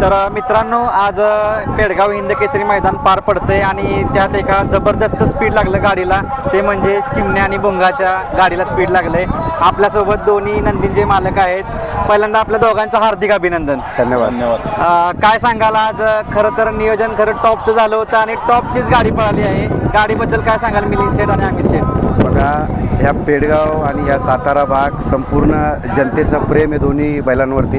तर मित्रांनो आज पेडगाव हिंद केसरी मैदान पार पडतंय आणि त्यात एका जबरदस्त स्पीड लागलं गाडीला. ते म्हणजे चिमण्या आणि भुंगाच्या गाडीला स्पीड लागलंय. आपल्यासोबत दोन्ही नंदींचे मालक आहेत. पहिल्यांदा आपल्या दोघांचं हार्दिक अभिनंदन. धन्यवाद. धन्यवाद. काय सांगाल आज? खरं तर नियोजन खरं टॉपचं झालं होतं आणि टॉपचीच गाडी पळाली आहे. गाडीबद्दल काय सांगाल मिलिंद शेठ आणि अमित शेठ? बघा ह्या पेडगाव आणि ह्या सातारा भाग संपूर्ण जनतेचं प्रेम आहे दोन्ही बैलांवरती.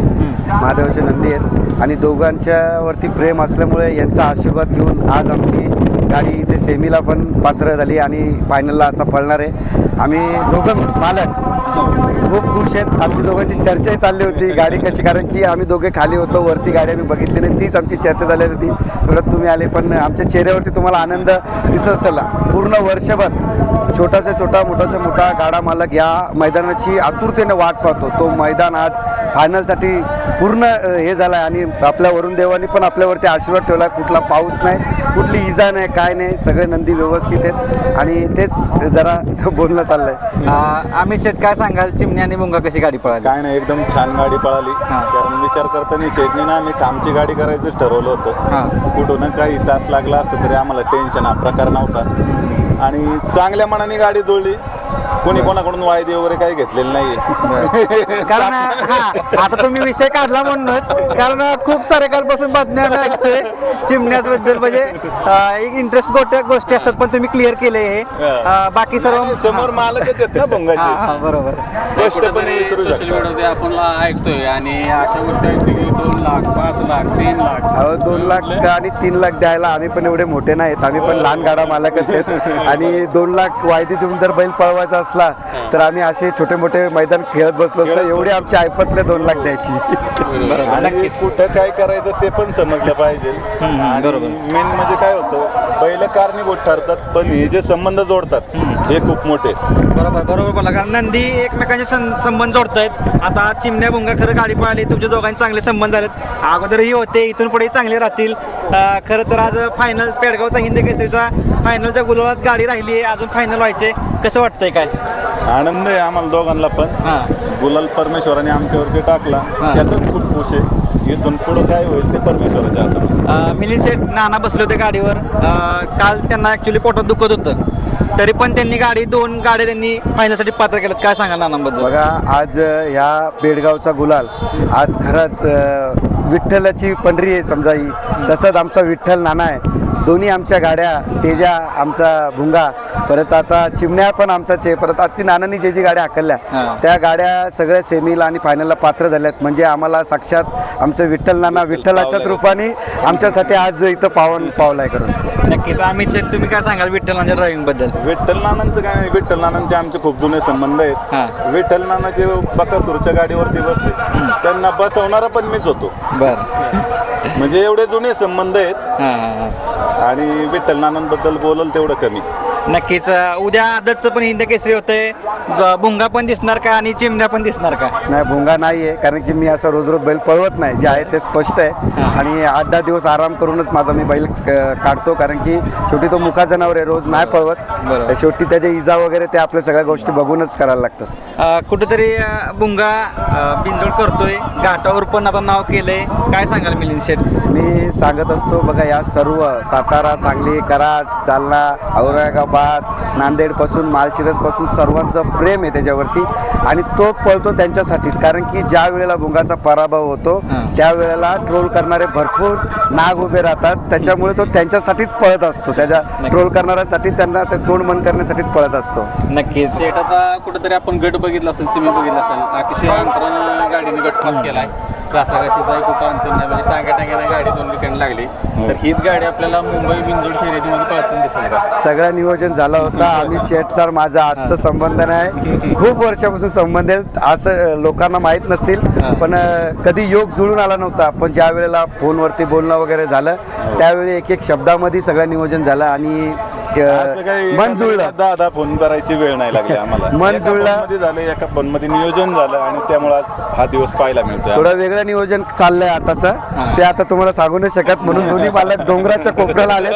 महादेवाचे नंदी आहेत. आणि दोघांच्यावरती प्रेम असल्यामुळे यांचा आशीर्वाद घेऊन आज आमची गाडी इथे सेमीला पण पात्र झाली आणि फायनलला आता पळणार आहे. आम्ही दोघं मालक. खूप खुश आहेत. आमची दोघांची चर्चाही चालली होती गाडी कशी कारण की आम्ही दोघे खाली होतो वरती गाडी आम्ही बघितली नाही. तीच आमची चर्चा झाली होती. थोडं तुम्ही आले पण आमच्या चेहऱ्यावरती तुम्हाला आनंद दिसत असेल. पूर्ण वर्षभर छोटासा छोटा मोठासा मोठा गाडा मालक या मैदानाची आतुरतेने वाट पाहतो. तो मैदान आज फायनलसाठी पूर्ण हे झाला आहे आणि आपल्या वरुण देवानी पण आपल्यावरती आशीर्वाद ठेवला कुठला पाऊस नाही कुठली इजा नाही काय नाही सगळे नंदी व्यवस्थित आहेत. आणि तेच जरा बोलणं चाललंय. अमित शेठ काय सांगाल? चिमण्या आणि भुंगा कशी गाडी पळाली? काय नाही एकदम छान गाडी पळाली. हा. कारण विचार करताना शेटने ना आम्ही ठामची गाडी करायचं ठरवलं हा. होतं कुठून काही तास लागला असतं तरी आम्हाला टेन्शन हा प्रकार नव्हता. आणि चांगल्या मनाने गाडी जोडली. कोणी कोणाकडून वायदे वगैरे काही घेतलेले नाहीये. कारण हा आता तुम्ही विषय काढला म्हणूनच कारण खूप सारे कालपासून बातम्या चिमण्याच बद्दल म्हणजे एक इंटरेस्ट गोष्टी गोष्टी असतात पण तुम्ही क्लिअर केले हे. बाकी सर्व समोर मालकच आहेत ना भोंगाचे. हा, बरोबर. स्पष्टपणे सोशल मीडियामध्ये आपण ऐकतोय आणि अशा गोष्टी की दोन लाख पाच लाख तीन लाख. अहो दोन लाख आणि तीन लाख द्यायला आम्ही पण एवढे मोठे नाहीत. आम्ही पण लहान गाडा मालकच आहेत. आणि दोन लाख वायदी देऊन जर बैल पळवायचा असला तर आम्ही असे छोटे मोठे मैदान खेळत बसलो असतो. एवढे आमचे ऐपतले दोन लाख द्यायची. बरोबर. आणि नक्कीच. कुठं काय करायचं ते पण समजलं पाहिजे. मेन म्हणजे काय होतं पहिलं कारणीभूत ठरतात पण हे जे संबंध जोडतात हे खूप मोठे. बरोबर बरोबर बोला कारण नंदी एकमेकांचे संबंध जोडतायत. आता चिमण्या भुंगा खरं गाडी पळाली तुमच्या दोघांचे चांगले संबंध झालेत. अगोदरही होते इथून पुढेही चांगले राहतील. खरं तर आज फायनल पेडगावचा हिंद केसरीचा फायनलच्या गुलाबात गाडी राहिली आहे अजून फायनल व्हायचे. कसं वाटतंय काय? आनंद आहे आम्हाला दोघांना पण. हां. गुलाल परमेश्वराने आमच्यावरती टाकला. हा. त्यातच खूप खुश आहे. इथून पुढं काय होईल ते परमेश्वराच्या हातात अ, मिलिंद शेठ नाना बसले होते गाडीवर. अ, काल त्यांना ऍक्च्युली पोटात दुखत होतं. तरी पण त्यांनी गाडी दोन गाड्या त्यांनी फायनलसाठी पात्र केलं काय सांगाल नानांबद्दल? बघा आज अ, ह्या पेडगावचा गुलाल आज खरंच अ, विठ्ठलाची पंढरी आहे समजा ही. तसंच आमचा विठ्ठल नाना आहे. दोन्ही आमच्या गाड्या तेजा आमचा भुंगा परत आता चिमण्या पण आमचाच आहे. परत आता ती नानांनी जे जी गाड्या हाकलल्या हां. त्या गाड्या सगळ्या सेमीला आणि फायनलला पात्र झाल्यात. म्हणजे आम्हाला साक्षात आमचं विठ्ठल नाना विठ्ठलाच्याच रूपाने आमच्यासाठी आज इथं पावन पावलाय करून. नक्कीच. अमित शेठ तुम्ही काय सांगाल विठ्ठलांच्या ड्रायव्हिंगबद्दल? विठ्ठल नानांचं काय नाही. विठ्ठल नानांचे आमचे खूप जुने संबंध. आहेत. विठ्ठल नाना जे बकासूरच्या गाडीवरती बसले त्यांना बसवणारा पण मीच होतो. बर. म्हणजे एवढे जुने संबंध आहेत. आणि विठ्ठल नानांबद्दल बोलल तेवढं कमी. नक्कीच. उद्या आदतचं पण हिंद केसरी होतंय. ब- भुंगा पण दिसणार का आणि चिमण्या पण दिसणार का? नाही भोंगा नाही आहे कारण की मी असं रोज रोज बैल पळवत नाही. जे आहे ते स्पष्ट आहे. आणि आठ दहा दिवस आराम करूनच माझा मी बैल क- काढतो कारण की शेवटी तो मुखा जनावर आहे रोज नाही बरोबर. पळवत. शेवटी त्याचे इजा वगैरे ते आपल्या सगळ्या गोष्टी बघूनच करायला लागतात. अ, कुठेतरी अ, भुंगा अ, बिनजोड करतोय. घाटावर पण आता नाव केलंय. काय सांगाल मिलिंद शेठ? मी सांगत असतो बघा या सर्व सातारा सांगली कराड जालना औरंगाबाद नांदेडपासून माळशिरसपासून सर्वांचं प्रेम आहे त्याच्यावरती. आणि तो पळतो त्यांच्यासाठी. कारण की ज्या वेळेला भुंगाचा पराभव होतो. त्यावेळेला ट्रोल करणारे भरपूर नाग उभे राहतात. त्याच्यामुळे तो त्यांच्यासाठीच पळत असतो. त्याच्या ट्रोल करणाऱ्यासाठी त्यांना ते तोंड मन करण्यासाठीच पळत असतो. नक्कीच. कुठेतरी आपण गट बघितला असेल सिमी बघितला असेल अतिशय अंतरानं गाडीने गट पास केलाय. घासाघाशीचा कुठं अंतर नाही म्हणजे टांग्या टांग्याने गाडी दोन ठिकाणी लागली. तर हीच गाडी आपल्याला मुंबई बिंदूड शर्यतीमध्ये पळताना दिसेल का? सगळं नियोजन झालं होतं. आम्ही शेटचा माझा आजचं संबंध नाही. खूप वर्षापासून संबंध आहे. असं अं, लोकांना माहीत नसतील. पण कधी योग जुळून आला नव्हता. पण ज्या वेळेला फोनवरती बोलणं वगैरे झालं त्यावेळी एक एक शब्दामध्ये सगळं नियोजन झालं. आणि असं काही मन जुळलं दहा दहा फोन करायची वेळ नाही लागली आम्हाला. मन एका जुळलं. झालं एका फोनमध्ये नियोजन झालं आणि त्यामुळे आज हा दिवस पाहायला मिळतोय. थोडं वेगळं नियोजन चाललंय आताचं. ते आता तुम्हाला सांगू नाही शकत म्हणून दोन्ही मालक डोंगराच्या कोपऱ्याला आले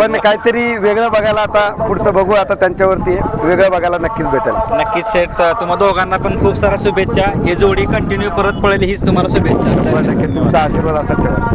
पण काहीतरी वेगळं बघायला आता पुढचं बघू आता त्यांच्यावरती आहे. वेगळं बघायला नक्कीच भेटेल. नक्कीच सेट तुम्हा दोघांना पण खूप साऱ्या शुभेच्छा. ही जोडी कंटिन्यू परत पडेल हीच तुम्हाला शुभेच्छा. नक्की तुमचा आशीर्वाद असा ठेवा.